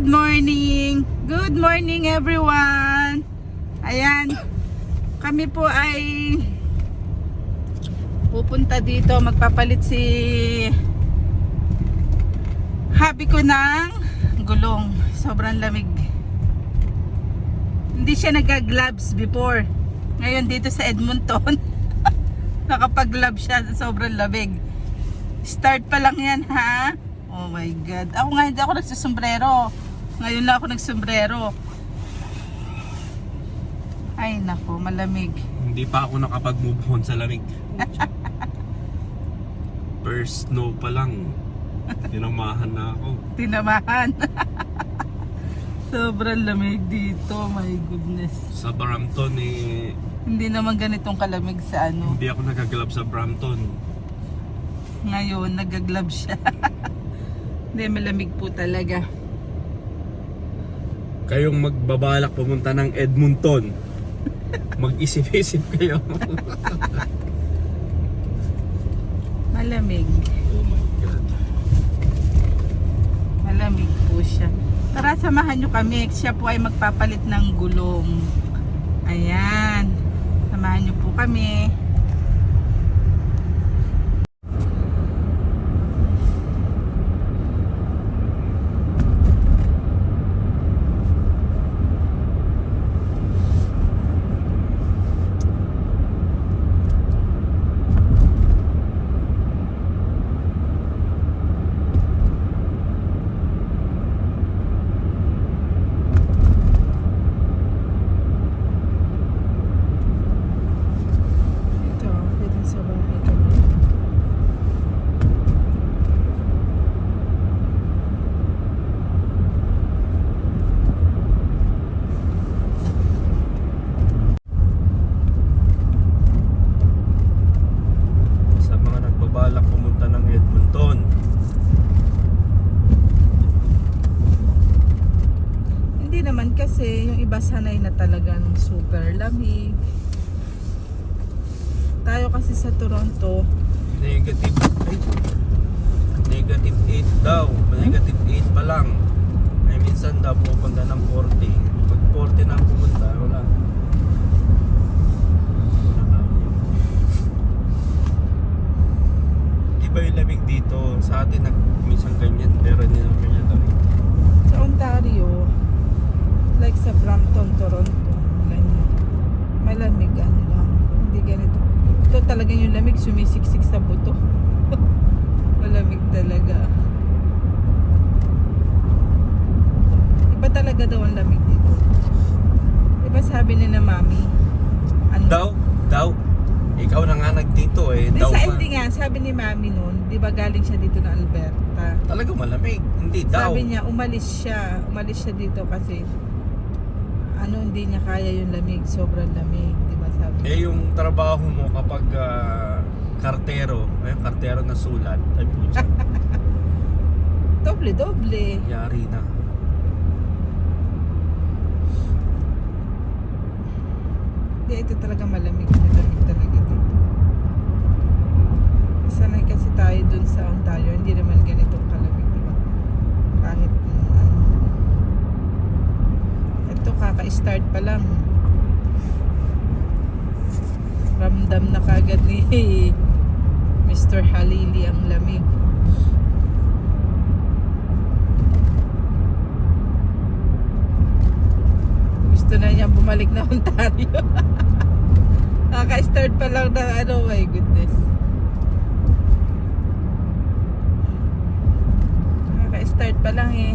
Good morning! Good morning everyone! Ayan, kami po ay pupunta dito. Magpapalit si happy ko ng gulong. Sobrang lamig. Hindi siya nag-gloves before. Ngayon dito sa Edmonton, nakapag-glove siya sa sobrang lamig. Start pa lang yan ha. Oh my God. Ako nga hindi ako nagsusombrero. Ngayon lang ako nagsombrero. Ay nako, malamig. Hindi pa ako nakapag-move on sa lamig. First snow pa lang. Tinamahan na ako. Tinamahan. Sobrang lamig dito. My goodness. Sa Brampton eh, Hindi naman ganitong kalamig sa ano. hindi ako nagaglab sa Brampton. Ngayon, nagaglove siya. Hindi, malamig po talaga. Kayong magbabalak pumunta ng Edmonton. Mag-isip-isip kayo. Malamig. oh my God. Malamig po siya. Tara, samahan nyo kami. Siya po ay magpapalit ng gulong. Ayan. Samahan nyo po kami. Ito, pwede sa bahay kami. Sa mga nagbabalak pumunta ng Edmonton. Hindi naman kasi yung iba sanay na talagang super lamig. Tayo kasi sa Toronto, Negative ay, Negative 8 daw. Negative 8 pa lang. Ay minsan daw pupunta ng 40. Pag 40 na pumunta, wala. Iba yung lamig dito. Sa atin nag minsan ganyan pero hindi naman ganyan lamig. sa Ontario, like sa Brampton, Toronto. Malamig ano lang. Hindi ganito. Ito talaga yung lamig, sumisiksik sa buto. Malamig talaga. Iba talaga daw ang lamig dito. Iba sabi ni na mami. Ano? Daw, daw. Ikaw na nga nagdito eh. Di Daw sa hindi nga, sabi ni mami noon, di ba galing siya dito na Alberta. Talaga malamig. Hindi daw. Sabi niya, umalis siya. Umalis siya dito kasi ano, hindi niya kaya yung lamig. Sobrang lamig. Di ba sabi? Eh yung trabaho mo kapag ah, kartero, ay kartero na sulat, ay putya, Doble-doble. yari na. Hindi, ito talaga malamig. Malamig talaga dito. Sanay kasi tayo dun sa Ontario. Hindi naman ganitong kalamig, di ba? Kahit mm, kaka-start pa lang. Ramdam na kagad ni Mr. Halili ang lamig. Gusto na niya bumalik na Ontario. Kaka-start pa lang ng ano, my goodness. Kaka-start pa lang eh.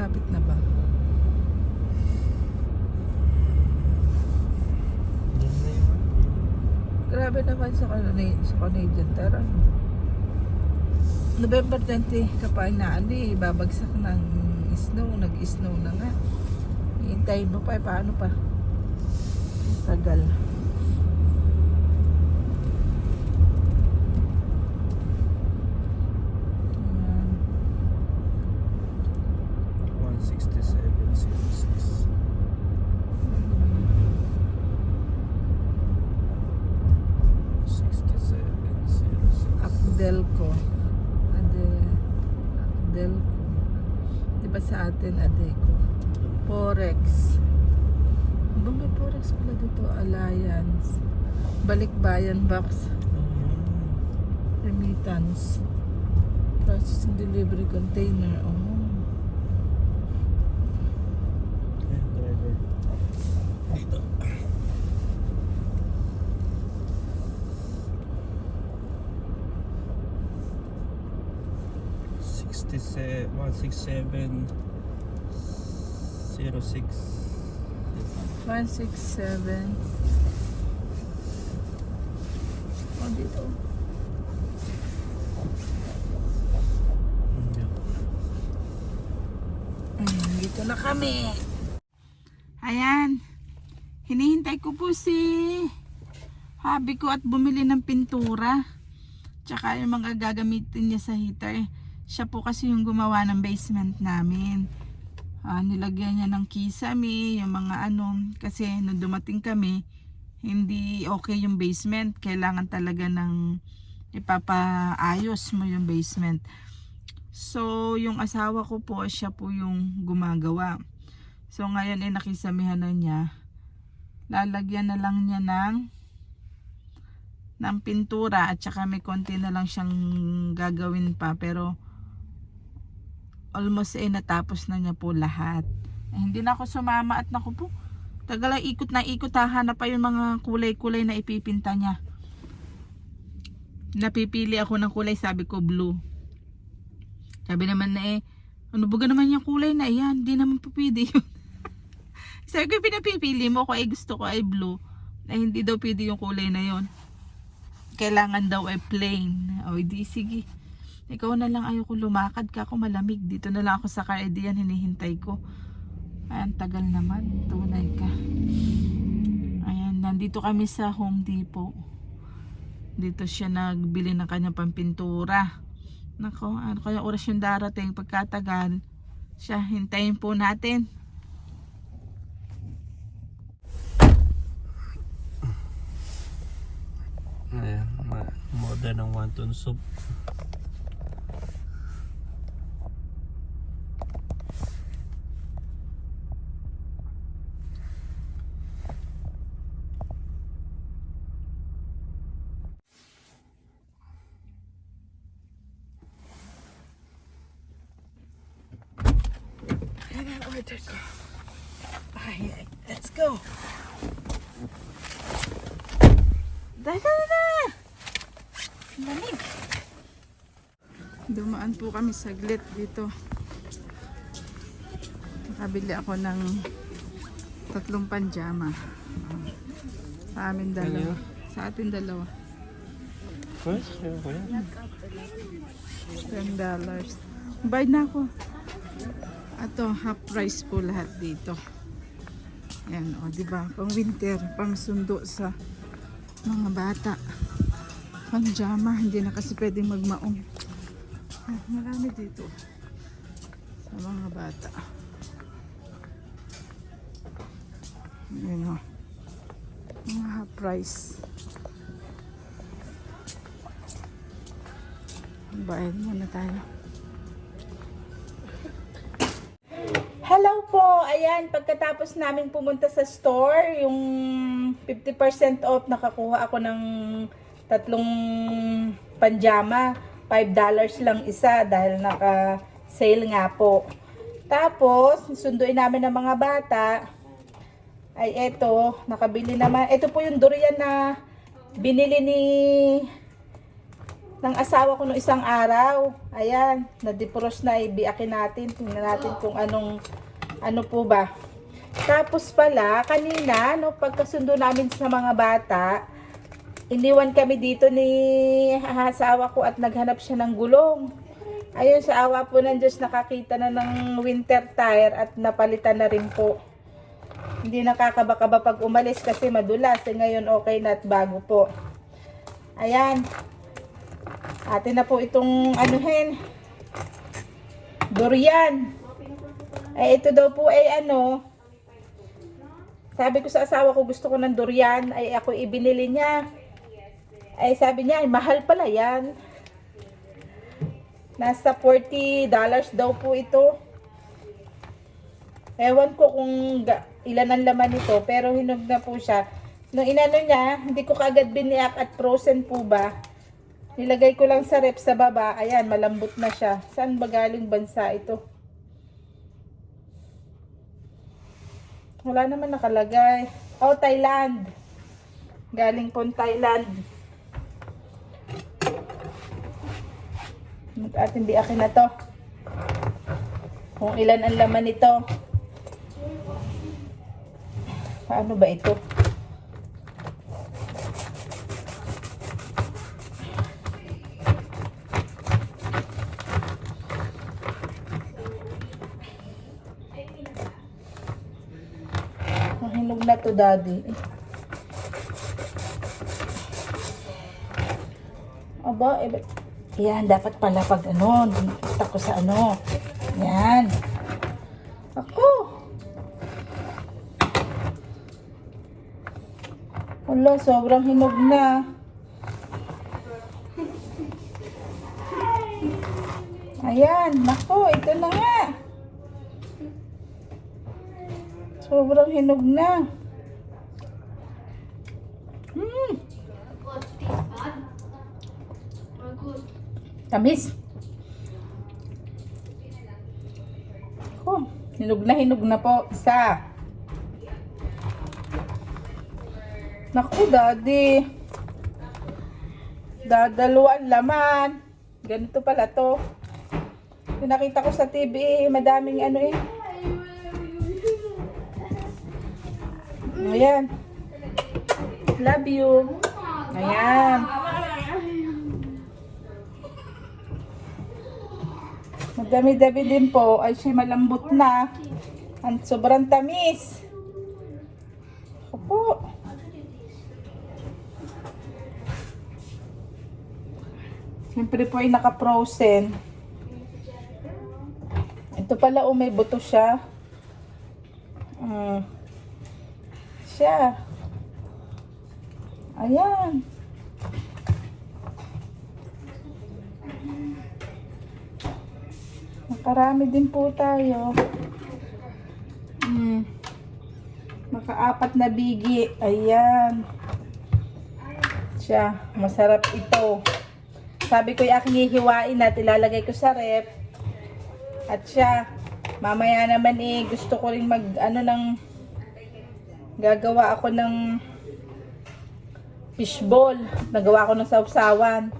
Lapit na ba? Grabe naman sa, Canadian, sa Canadian Tara. November 20 kapag na ano eh, babagsak ng snow, nag-snow na nga. Hintayin mo pa, eh, paano pa? Tagal. Ayan. 167.06 Delco. Codelco. Di ba sa atin, Adeco? Forex. Ba may Forex pala dito? Alliance. Balikbayan box. Remittance. Processing delivery container. Oh. Dito. Sixty-seven, one six seven zero six. 167. Oh, dito. Ayan, dito na kami. Ayan. Hinihintay ko po si habi ko at bumili ng pintura. Tsaka yung mga gagamitin niya sa heater. Siya po kasi yung gumawa ng basement namin. Ah, nilagyan niya ng kisame, yung mga ano. Kasi nung dumating kami, hindi okay yung basement. Kailangan talaga ng ipapaayos mo yung basement. So, yung asawa ko po, siya po yung gumagawa. So, ngayon ay nakisamihan na niya. Lalagyan na lang niya ng ng pintura at saka may konti na lang siyang gagawin pa pero almost eh natapos na niya po lahat. Eh, hindi na ako sumama at naku po. Tagal ay ikot na ikot hahanap pa yung mga kulay-kulay na ipipinta niya. Napipili ako ng kulay sabi ko blue. Sabi naman na eh, ano ba naman yung kulay na yan? Hindi naman po pwede yun. sabi ko pinapipili mo ko ay gusto ko ay blue. Na hindi daw pwede yung kulay na yon. Kailangan daw ay plain. O di sige. Ikaw na lang ayoko lumakad ka ako malamig. Dito na lang ako sa car. Eh, yan hinihintay ko. Ayan, tagal naman. Tunay ka. Ayan, nandito kami sa Home Depot. Dito siya nagbili ng kanyang pampintura. Nako, ano kaya oras yung darating pagkatagal. Siya, hintayin po natin. Ayan, modern ng wonton soup. Ko. Ay, let's go. Dada na! Lamig. Dumaan po kami saglit dito. Nakabili ako ng tatlong panjama. Sa amin dalawa. Sa atin dalawa. First, sure ko yan. $10. dollars. Bayad na ako. Ato, half price po lahat dito. Yan, o, di ba? Pang winter, pang sundo sa mga bata. Pang jama, hindi na kasi pwedeng magmaong. Ah, marami dito. Sa mga bata. Yan o. Mga half price. Bayad muna tayo. Hello po! Ayan, pagkatapos namin pumunta sa store, yung 50% off, nakakuha ako ng tatlong panjama. $5 lang isa dahil naka-sale nga po. Tapos, sunduin namin ng mga bata. Ay eto, nakabili naman. Ito po yung durian na binili ni ng asawa ko nung isang araw. Ayan, na-defrost na ibiakin natin. Tingnan natin kung anong ano po ba. Tapos pala, kanina, no, pagkasundo namin sa mga bata, iniwan kami dito ni asawa ko at naghanap siya ng gulong. Ayun, sa awa po ng Diyos, nakakita na ng winter tire at napalitan na rin po. Hindi nakakabakaba pag umalis kasi madulas. Eh, ngayon okay na at bago po. Ayan. Atin na po itong anuhin. Durian. Eh, ito daw po ay ano. Sabi ko sa asawa ko gusto ko ng durian. Ay ako ibinili niya. Ay sabi niya, ay mahal pala yan. Nasa $40 daw po ito. Ewan ko kung ilan ang laman nito, pero hinog na po siya. Nung inano niya, hindi ko kaagad biniyak at frozen po ba. Nilagay ko lang sa rep sa baba. Ayan, malambot na siya. Saan ba galing bansa ito? Wala naman nakalagay. Oh, Thailand. Galing po Thailand. At hindi akin na to. Kung ilan ang laman nito. Paano ba ito? Na to, daddy. Aba, eh, yan, dapat pala pag ano, dito ko sa ano. Yan. Ako. Wala, sobrang hinog na. Ayan, nako, ito na nga. Sobrang hinog na. Tamis. Oh, hinog na hinog na po. Isa. Naku, daddy. Dadalawan laman. Ganito pala to. Yung ko sa TV, madaming ano eh. Ayan. Love you. Ayan. Madami-dami din po. Ay, siya malambot na. Ang sobrang tamis. Opo. Siyempre po ay naka-frozen. Ito pala, oh, may buto siya. Mm. Siya. Ayan. Makarami din po tayo. Mm. Makaapat na bigi. Ayan. Siya. Masarap ito. Sabi ko yung aking hihiwain at ilalagay ko sa rep. At siya. Mamaya naman eh gusto ko rin mag ano ng gagawa ako ng fishball. Nagawa ko ng sausawan.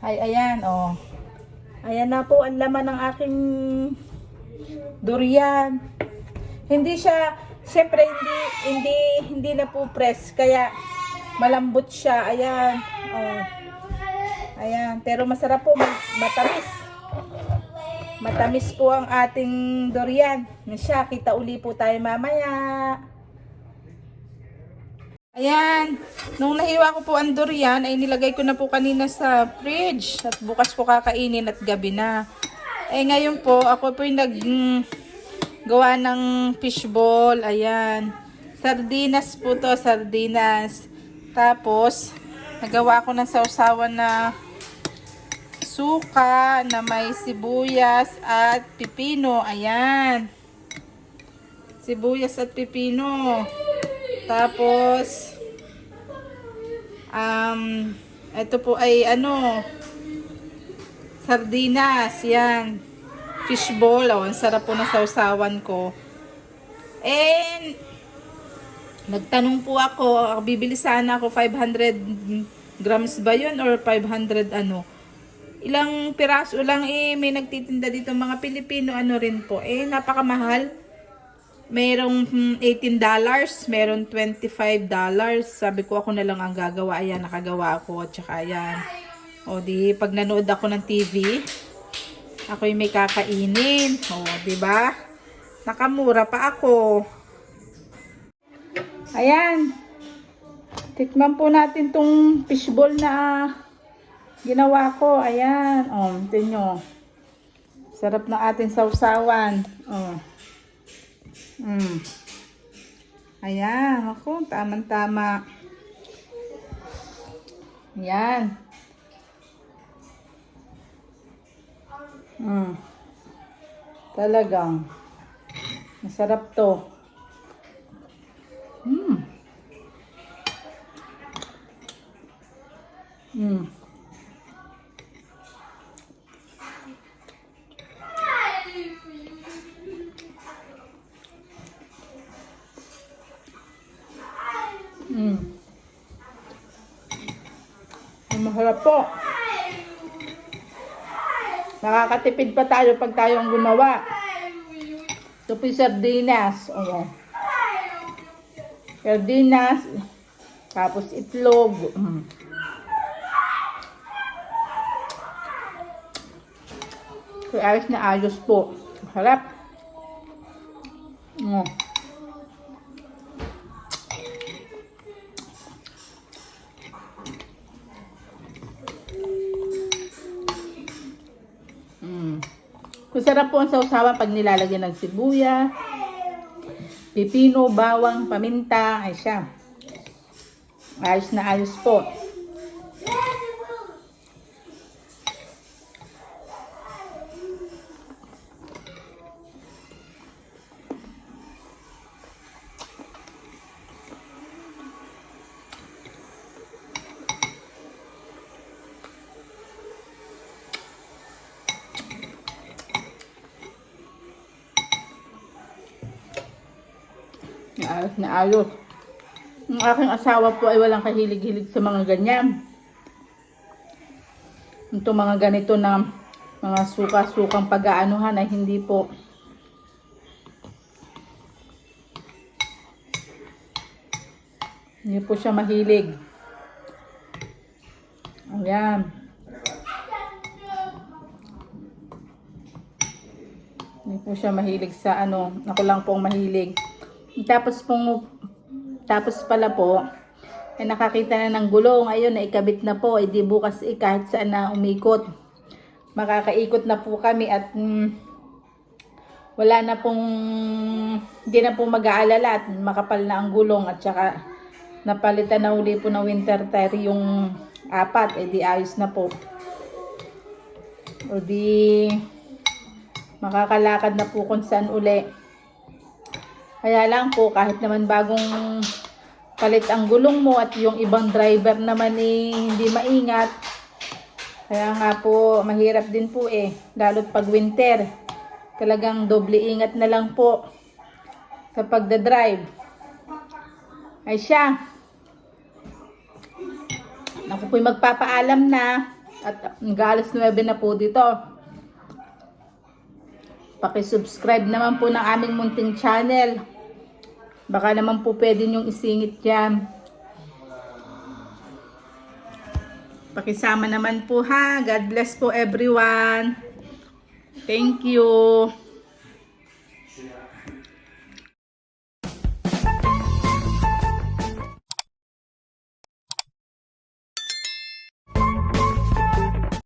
Ay, ayan, oh. Ayan na po ang laman ng aking durian. Hindi siya, syempre hindi, hindi, hindi na po press. Kaya malambot siya. Ayan, oh. Ayan, pero masarap po, ma- matamis. Matamis po ang ating durian. Siya, kita uli po tayo mamaya. Ayan, nung nahiwa ko po ang durian, ay nilagay ko na po kanina sa fridge. At bukas po kakainin at gabi na. Eh ngayon po, ako po yung nag mm, ng fishball. Ayan. Sardinas po to, sardinas. Tapos, nagawa ko ng sausawan na suka na may sibuyas at pipino. Ayan. Sibuyas at pipino. Tapos, um, ito po ay ano, sardinas. Yan. Fishball. Oh, ang sarap po ng sausawan ko. And, nagtanong po ako, bibili sana ako 500 grams ba yun or 500 ano. Ilang piraso lang eh, may nagtitinda dito mga Pilipino ano rin po. Eh, napakamahal. Merong hmm, $18, meron $25. Sabi ko ako na lang ang gagawa. Ayan, nakagawa ako. At saka ayan. O di, pag nanood ako ng TV, ako yung may kakainin. O, di ba? Nakamura pa ako. Ayan. Tikman po natin tong fishball na ginawa ko. Ayan. O, tingnan nyo. Sarap ng ating sausawan. O. Mm. Ayan, ako, tamang-tama. Ayan. Mm. Talagang masarap to. Mm. Mm. Ang Masarap po. Nakakatipid pa tayo pag tayo ang gumawa. Ito po yung sardinas. Ayan. Sardinas. Tapos itlog. Mm. Kaya ayos na ayos po. Harap. Mm. Masarap po ang sausawan pag nilalagyan ng sibuya, pipino, bawang, paminta, ay siya. Ayos na ayos po. Ayos na ayos. Ang aking asawa po ay walang kahilig-hilig sa mga ganyan. Ito mga ganito na mga suka-sukang pag-aanuhan ay hindi po. Hindi po siya mahilig. Ayan. Hindi po siya mahilig sa ano. Ako lang pong mahilig. Tapos pong tapos pala po ay nakakita na ng gulong. Ayun, naikabit na po. Ay di bukas eh, kahit saan na umikot. Makakaikot na po kami at mm, wala na pong hindi na po mag-aalala at makapal na ang gulong at saka napalitan na uli po ng winter tire yung apat. Eh di ayos na po. O di makakalakad na po kung saan uli. Kaya lang po, kahit naman bagong palit ang gulong mo at yung ibang driver naman eh, hindi maingat. Kaya nga po, mahirap din po eh. Lalo't pag winter. Talagang doble ingat na lang po sa pagdadrive. Ay siya. Ako po'y magpapaalam na. At galas 9 na po dito. Pakisubscribe naman po ng aming munting channel. Baka naman po pwede nyong isingit yan. Pakisama naman po ha. God bless po everyone. Thank you.